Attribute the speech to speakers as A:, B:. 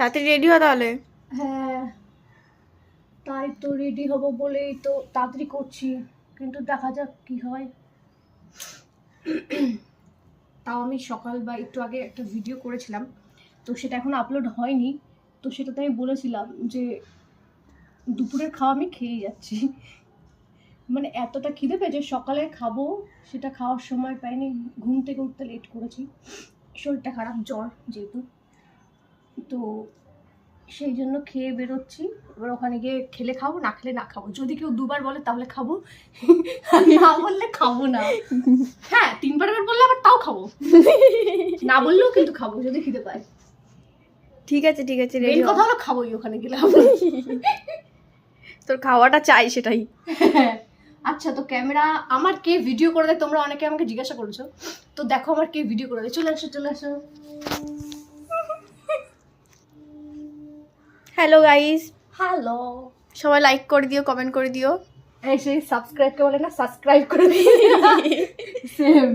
A: তাড়াতাড়ি রেডি হ তাহলে।
B: হ্যাঁ তাই তো রেডি হব বলেই তো তাড়াতাড়ি করছি, কিন্তু দেখা যাক কি হয়। তাও আমি সকাল বা একটু আগে একটা ভিডিও করেছিলাম, তো সেটা এখন আপলোড হয়নি, তো সেটাতে আমি বলেছিলাম যে দুপুরের খাওয়া আমি খেয়ে যাচ্ছি। মানে এতটা খিদে পেয়েছে, সকালে খাব, সেটা খাওয়ার সময় পাইনি, ঘুম থেকে উঠতে লেট করেছি। শরীরটা খারাপ, জ্বর যেহেতু। তো সেই জন্য খেয়ে বেরোচ্ছি। এবার ওখানে গিয়ে খেলে খাব না খেলে না খাব। যদি কেউ দুবার বলে তাহলে খাব। না বললে খাব না। হ্যাঁ তিনবার বার বললে আবার তাও খাব। না বললেও কিন্তু খাব যদি খিদে পায়।
A: ঠিক আছে ঠিক আছে
B: মেন কথা হলো খাবোই ওখানে গেলে।
A: তোর খাওয়াটা চাই সেটাই।
B: আচ্ছা তো ক্যামেরা আমার কে ভিডিও করে দেয় তোমরা অনেকে আমাকে জিজ্ঞাসা করেছ। তো দেখো আমার কে ভিডিও করে দেয়। চলে আসো চলে আসো।
A: হ্যালো গাইস
B: হ্যালো
A: সবাই লাইক করে দিও কমেন্ট করে দিও।
B: এই সেই সাবস্ক্রাইব কে বলে না সাবস্ক্রাইব করে দিও। সেম